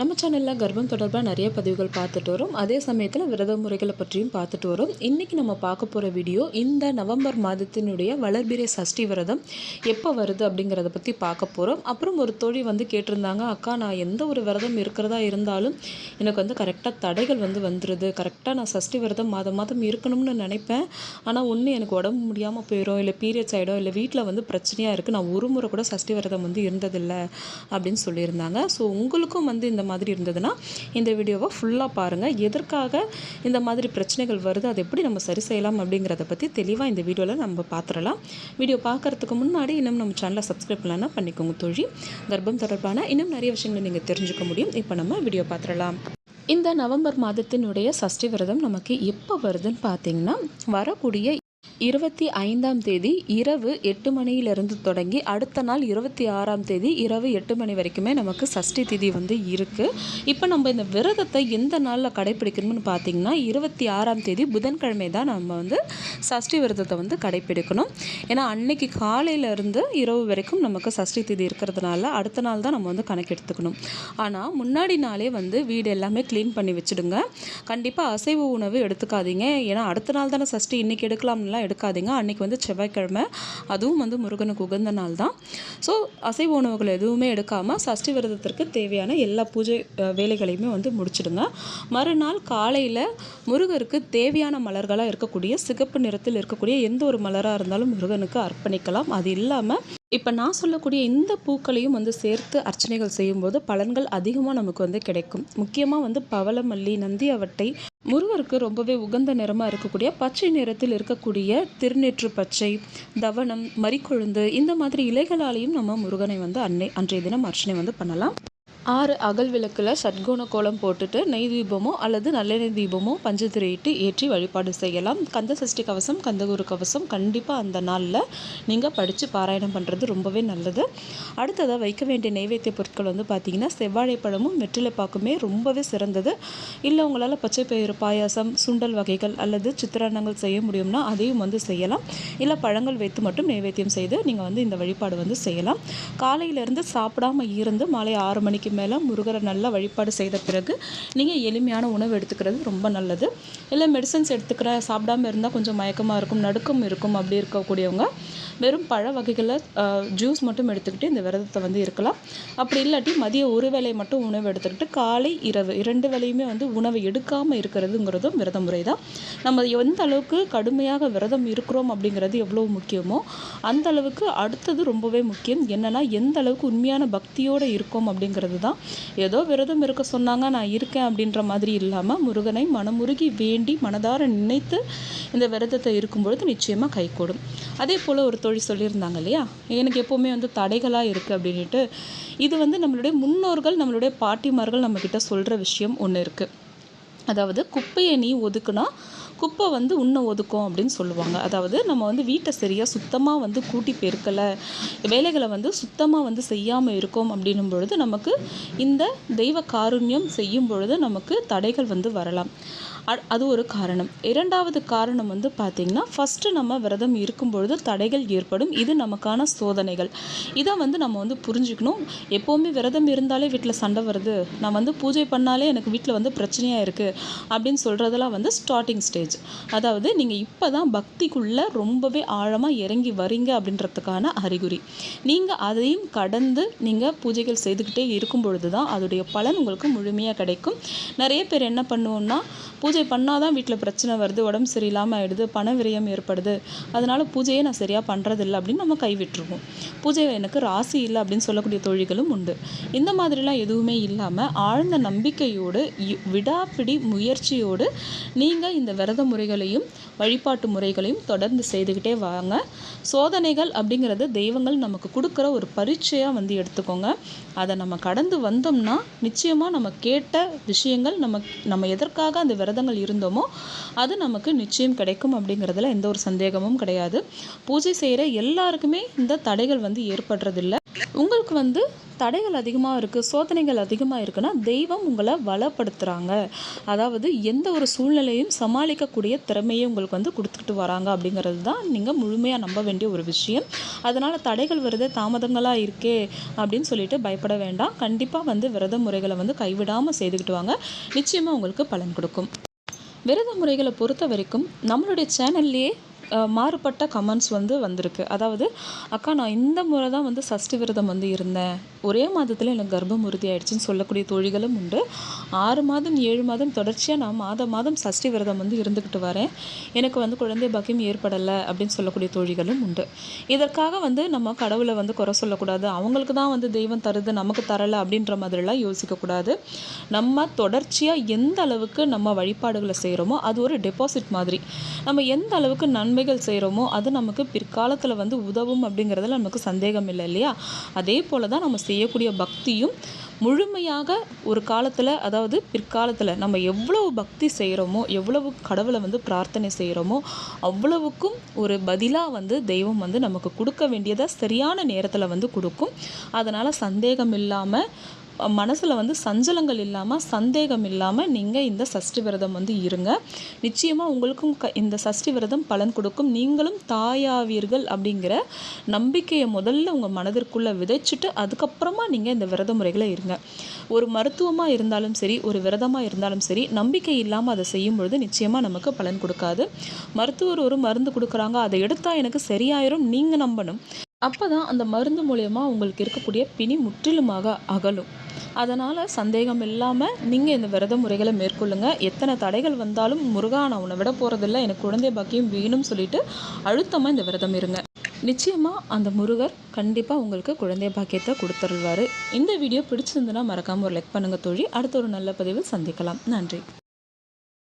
நம்ம சேனலில் கர்ப்பம் தொடர்பாக நிறைய பதிவுகள் பார்த்துட்டு வரும். அதே சமயத்தில் விரத முறைகளை பற்றியும் பார்த்துட்டு வரும். இன்றைக்கி நம்ம பார்க்க போகிற வீடியோ இந்த நவம்பர் மாதத்தினுடைய வளர்பிறை சஷ்டி விரதம் எப்போ வருது அப்படிங்கிறத பற்றி பார்க்க போகிறோம் அப்புறம் ஒரு தோழி வந்து கேட்டிருந்தாங்க அக்கா நான் எந்த ஒரு விரதம் இருக்கிறதா இருந்தாலும் எனக்கு வந்து கரெக்டாக தடைகள் வந்து வந்துடுது கரெக்டாக நான் சஷ்டி விரதம் மாதம் மாதம் இருக்கணும்னு நினைப்பேன். ஆனால் ஒன்று எனக்கு உடம்பு முடியாமல் போயிடும் இல்லை பீரியட்ஸ் ஆகிடும் இல்லை வீட்டில் வந்து பிரச்சனையாக இருக்குது நான் ஒரு முறை கூட சஷ்டி விரதம் வந்து இருந்ததில்லை. அப்படின்னு சொல்லியிருந்தாங்க. ஸோ உங்களுக்கும் வந்து இந்த மாதிரி இருந்ததுன்னா இந்த வீடியோவை ஃபுல்லாக பாருங்கள் எதற்காக இந்த மாதிரி பிரச்சனைகள் வருது அதை எப்படி நம்ம சரி செய்யலாம் அப்படிங்கிறத பற்றி தெளிவாக இந்த வீடியோவில் நம்ம பார்த்துடலாம் வீடியோ பார்க்குறதுக்கு முன்னாடி இன்னும் நம்ம சேனலை சப்ஸ்கிரைப் பண்ணலாம் பண்ணிக்கோங்க தொழில் கர்ப்பம் தொடர்பான இன்னும் நிறைய விஷயங்களை நீங்கள் தெரிஞ்சுக்க முடியும். இப்போ நம்ம வீடியோ பார்த்துடலாம் இந்த நவம்பர் மாதத்தினுடைய சஷ்டி விரதம் நமக்கு எப்போ வருதுன்னு பார்த்தீங்கன்னா வரக்கூடிய இருபத்தி ஐந்தாம் தேதி இரவு எட்டு மணியிலிருந்து தொடங்கி அடுத்த நாள் இருபத்தி ஆறாம் தேதி இரவு எட்டு மணி வரைக்குமே நமக்கு சஷ்டி திதி வந்து இருக்குது இப்போ நம்ம இந்த விரதத்தை எந்த நாளில் கடைப்பிடிக்கணும்னு பார்த்தீங்கன்னா இருபத்தி ஆறாம் தேதி புதன்கிழமை தான் நம்ம வந்து சஷ்டி விரதத்தை வந்து கடைப்பிடிக்கணும். ஏன்னா அன்னைக்கு காலையிலேருந்து இரவு வரைக்கும் நமக்கு சஷ்டி திதி இருக்கிறதுனால அடுத்த நாள் தான் நம்ம வந்து கணக்கெடுத்துக்கணும் ஆனால் முன்னாடி நாளே வந்து வீடு எல்லாமே க்ளீன் பண்ணி வச்சுடுங்க. கண்டிப்பாக அசைவ உணவு எடுத்துக்காதீங்க. ஏன்னா அடுத்த நாள் தானே சஷ்டி இன்றைக்கி எடுக்கலாம்லாம் எடுக்காதீங்க. அன்றைக்கி வந்து செவ்வாய்க்கிழமை. அதுவும் வந்து முருகனுக்கு உகந்த நாள் தான். ஸோ அசைவ உணவுகள் எதுவுமே எடுக்காமல் சஷ்டி விரதத்திற்கு தேவையான எல்லா பூஜை வேலைகளையுமே வந்து முடிச்சிடுங்க. மறுநாள் காலையில் முருகருக்கு தேவையான மலர்களாக இருக்கக்கூடிய சிகப்பு நிறத்தில் இருக்கக்கூடிய எந்த ஒரு மலராக இருந்தாலும் முருகனுக்கு அர்ப்பணிக்கலாம். அது இல்லாமல் இப்போ நான் சொல்லக்கூடிய இந்த பூக்களையும் வந்து சேர்த்து அர்ச்சனைகள் செய்யும்போது பலன்கள் அதிகமாக நமக்கு வந்து கிடைக்கும். முக்கியமாக வந்து பவளமல்லி நந்தி அவட்டை முருகருக்கு ரொம்பவே உகந்த நிறமாக இருக்கக்கூடிய பச்சை நிறத்தில் இருக்கக்கூடிய திருநெற்று பச்சை தவனம் மறிக்கொழுந்து இந்த மாதிரி இலைகளாலையும் நம்ம முருகனை வந்து அன்னை அன்றைய தினம் அர்ச்சனை வந்து பண்ணலாம். ஆறு அகல் விளக்கில் சட்கோண கோலம் போட்டுட்டு நெய் தீபமோ அல்லது நல்லெண்ணெய் தீபமோ பஞ்சத்திரையிட்டு ஏற்றி வழிபாடு செய்யலாம். கந்த சஷ்டி கவசம் கந்தகுரு கவசம் கண்டிப்பாக அந்த நாளில் நீங்கள் படித்து பாராயணம் பண்ணுறது ரொம்பவே நல்லது. அடுத்ததாக வைக்க வேண்டிய நைவேத்திய பொருட்கள் வந்து பார்த்திங்கன்னா செவ்வாழைப்பழமும் வெற்றிலைப்பாக்குமே ரொம்பவே சிறந்தது. இல்லை உங்களால் பச்சை பயிறு பாயாசம் சுண்டல் வகைகள் அல்லது சித்திரான்னங்கள் செய்ய முடியும்னா அதையும் வந்து செய்யலாம். இல்லை பழங்கள் வைத்து மட்டும் நைவேத்தியம் செய்து நீங்கள் வந்து இந்த வழிபாடு வந்து செய்யலாம். காலையிலேருந்து சாப்பிடாம இருந்து மாலை ஆறு மணிக்கு மேலே முருகரை நல்லா வழிபாடு செய்த பிறகு நீங்கள் எளிமையான உணவு எடுத்துக்கிறது ரொம்ப நல்லது. இல்லை மெடிசன்ஸ் எடுத்துக்கிற சாப்பிடாம இருந்தால் கொஞ்சம் மயக்கமாக இருக்கும் நடுக்கம் இருக்கும் அப்படி இருக்கக்கூடியவங்க. வெறும் பழ வகைகளை ஜூஸ் மட்டும் எடுத்துக்கிட்டு இந்த விரதத்தை வந்து இருக்கலாம். அப்படி இல்லாட்டி மதிய ஒரு வேளை மட்டும் உணவு எடுத்துக்கிட்டு காலை இரவு இரண்டு வேலையுமே வந்து உணவு எடுக்காமல் இருக்கிறதுங்கிறதும் விரத முறை தான் நம்ம எந்த அளவுக்கு கடுமையாக விரதம் இருக்கிறோம் அப்படிங்கிறது எவ்வளோ முக்கியமோ அந்த அளவுக்கு அடுத்தது ரொம்பவே முக்கியம். என்னென்னா எந்த அளவுக்கு உண்மையான பக்தியோடு இருக்கோம் அப்படிங்கிறது தான் ஏதோ விரதம் இருக்க சொன்னாங்க நான் இருக்கேன் அப்படின்ற மாதிரி இல்லாமல் முருகனை மனமுருகி வேண்டி மனதார நினைத்து இந்த விரதத்தை இருக்கும்பொழுது நிச்சயமாக கைகூடும். அதே போல் ஒரு தொழில் சொல்லியிருந்தாங்க இல்லையா? எனக்கு எப்போவுமே வந்து தடைகளாக இருக்குது அப்படின்ட்டு இது வந்து நம்மளுடைய முன்னோர்கள் நம்மளுடைய பாட்டிமார்கள் நம்மக்கிட்ட சொல்கிற விஷயம் ஒன்று இருக்குது அதாவது குப்பையை நீ ஒதுக்குனா குப்பை வந்து உன்னை ஒதுக்கும் அப்படின்னு சொல்லுவாங்க. அதாவது நம்ம வந்து வீட்டை சரியாக சுத்தமாக வந்து கூட்டி பெருக்கலை வேலைகளை வந்து சுத்தமாக வந்து செய்யாமல் இருக்கோம் அப்படின்னும் பொழுது நமக்கு இந்த தெய்வ காருண்யம் செய்யும் பொழுது நமக்கு தடைகள் வந்து வரலாம். அது ஒரு காரணம். இரண்டாவது காரணம் வந்து பார்த்திங்கன்னா ஃபஸ்ட்டு நம்ம விரதம் இருக்கும் பொழுது தடைகள் ஏற்படும். இது நமக்கான சோதனைகள். இதை வந்து நம்ம வந்து புரிஞ்சுக்கணும். எப்போவுமே விரதம் இருந்தாலே வீட்டில் சண்டை வருது. நான் வந்து பூஜை பண்ணாலே எனக்கு வீட்டில் வந்து பிரச்சனையாக இருக்குது அப்படின்னு சொல்கிறதெல்லாம் வந்து ஸ்டார்டிங் ஸ்டேஜ் அதாவது நீங்கள் இப்போ தான் பக்திக்குள்ளே ரொம்பவே ஆழமாக இறங்கி வரீங்க அப்படின்றதுக்கான அறிகுறி. நீங்கள் அதையும் கடந்து நீங்கள் பூஜைகள் செய்துக்கிட்டே இருக்கும் பொழுது தான் அதோடைய பலன் உங்களுக்கு முழுமையாக கிடைக்கும். நிறைய பேர் என்ன பண்ணுவோம்னா பூஜை பண்ணால் தான் வீட்டில் பிரச்சனை வருது உடம்பு சரியில்லாமல் ஆயிடுது பண விரயம் ஏற்படுது. அதனால் பூஜையே நான் சரியாக பண்ணுறதில்ல அப்படின்னு நம்ம கைவிட்டுருவோம் பூஜை எனக்கு ராசி இல்லை அப்படின்னு சொல்லக்கூடிய தொழில்களும் உண்டு. இந்த மாதிரிலாம் எதுவுமே இல்லாமல் ஆழ்ந்த நம்பிக்கையோடு விடாப்பிடி முயற்சியோடு நீங்கள் இந்த விரத முறைகளையும் வழிபாட்டு முறைகளையும் தொடர்ந்து செய்துக்கிட்டே வாங்க. சோதனைகள் அப்படிங்கிறது தெய்வங்கள் நமக்கு கொடுக்குற ஒரு பரீட்சையாக வந்து எடுத்துக்கோங்க. அதை நம்ம கடந்து வந்தோம்னா நிச்சயமாக நம்ம கேட்ட விஷயங்கள் நம்ம நம்ம எதற்காக அந்த விரதங்கள் இருந்தோமோ அது நமக்கு நிச்சயம் கிடைக்கும் அப்படிங்கிறதுல எந்த ஒரு சந்தேகமும் கிடையாது. பூஜை செய்கிற எல்லாருக்குமே இந்த தடைகள் வந்து ஏற்படுறதில்ல. உங்களுக்கு வந்து தடைகள் அதிகமாக இருக்குது சோதனைகள் அதிகமாக இருக்குன்னா தெய்வம் உங்களை வளப்படுத்துகிறாங்க அதாவது எந்த ஒரு சூழ்நிலையும் சமாளிக்கக்கூடிய திறமையை உங்களுக்கு வந்து கொடுத்துக்கிட்டு வராங்க அப்படிங்கிறது தான் நீங்கள் முழுமையாக நம்ப வேண்டிய ஒரு விஷயம். அதனால் தடைகள் வருது தாமதங்களாக இருக்கே அப்படின்னு சொல்லிட்டு பயப்பட வேண்டாம். கண்டிப்பாக வந்து விரத முறைகளை வந்து கைவிடாமல் செய்துக்கிட்டு வாங்க. நிச்சயமாக உங்களுக்கு பலன் கொடுக்கும். விரத முறைகளை பொறுத்த வரைக்கும் நம்மளுடைய சேனல்லையே மாறுபட்ட கமெண்ட்ஸ் வந்து வந்திருக்கு. அதாவது அக்கா நான் இந்த முறை தான் வந்து சஷ்டி விரதம் வந்து இருந்தேன். ஒரே மாதத்தில் எனக்கு கர்ப்பம் உறுதி ஆயிடுச்சுன்னு சொல்லக்கூடிய தொழில்களும் உண்டு. ஆறு மாதம் ஏழு மாதம் தொடர்ச்சியாக நான் மாதம் மாதம் சஷ்டி விரதம் வந்து இருந்துக்கிட்டு வரேன். எனக்கு வந்து குழந்தை பாக்கியம் ஏற்படலை அப்படின்னு சொல்லக்கூடிய தொழில்களும் உண்டு. இதற்காக வந்து நம்ம கடவுளை வந்து குறை சொல்லக்கூடாது. அவங்களுக்கு தான் வந்து தெய்வம் தருது நமக்கு தரலை அப்படின்ற மாதிரிலாம் யோசிக்கக்கூடாது. நம்ம தொடர்ச்சியாக எந்த அளவுக்கு நம்ம வழிபாடுகளை செய்கிறோமோ அது ஒரு டெபாசிட் மாதிரி. நம்ம எந்த அளவுக்கு நன்மைகள் செய்கிறோமோ அது நமக்கு பிற்காலத்தில் வந்து உதவும் அப்படிங்கிறதுல நமக்கு சந்தேகம் இல்லை இல்லையா? அதே போல் தான் நம்ம செய்யக்கூடிய பக்தியும் முழுமையாக ஒரு காலத்தில் அதாவது பிற்காலத்தில் நம்ம எவ்வளவு பக்தி செய்கிறோமோ எவ்வளவு கடவுளை வந்து பிரார்த்தனை செய்கிறோமோ அவ்வளவுக்கும் ஒரு பதிலாக வந்து தெய்வம் வந்து நமக்கு கொடுக்க வேண்டியதை சரியான நேரத்தில் வந்து கொடுக்கும். அதனால் சந்தேகம் இல்லாமல் மனசில் வந்து சஞ்சலங்கள் இல்லாமல் சந்தேகம் இல்லாமல் நீங்கள் இந்த சஷ்டி விரதம் வந்து இருங்க. நிச்சயமாக உங்களுக்கும் க இந்த சஷ்டி விரதம் பலன் கொடுக்கும். நீங்களும் தாயாவீர்கள் அப்படிங்கிற நம்பிக்கையை முதல்ல உங்கள் மனதிற்குள்ளே விதைச்சிட்டு அதுக்கப்புறமா நீங்கள் இந்த விரத முறைகளை இருங்க. ஒரு மருத்துவமாக இருந்தாலும் சரி ஒரு விரதமாக இருந்தாலும் சரி நம்பிக்கை இல்லாமல் அதை செய்யும் பொழுது நிச்சயமாக நமக்கு பலன் கொடுக்காது. மருத்துவர் ஒரு மருந்து கொடுக்குறாங்க அதை எடுத்தால் எனக்கு சரியாயிரும் நீங்கள் நம்பணும். அப்போ தான் அந்த மருந்து மூலயமா உங்களுக்கு இருக்கக்கூடிய பிணி முற்றிலுமாக அகலும். அதனால் சந்தேகம் இல்லாமல் நீங்கள் இந்த விரத முறைகளை மேற்கொள்ளுங்கள் எத்தனை தடைகள் வந்தாலும் முருகா நான் உன்னை விட போகிறதில்ல எனக்கு குழந்தை பாக்கியம் வேணும்னு சொல்லிட்டு அழுத்தமாக இந்த விரதம் இருங்க. நிச்சயமாக அந்த முருகர் கண்டிப்பாக உங்களுக்கு குழந்தை பாக்கியத்தை கொடுத்துருவாரு. இந்த வீடியோ பிடிச்சிருந்துன்னா மறக்காமல் ஒரு லைக் பண்ணுங்கள் தோழி. அடுத்த ஒரு நல்ல பதிவில் சந்திக்கலாம். நன்றி.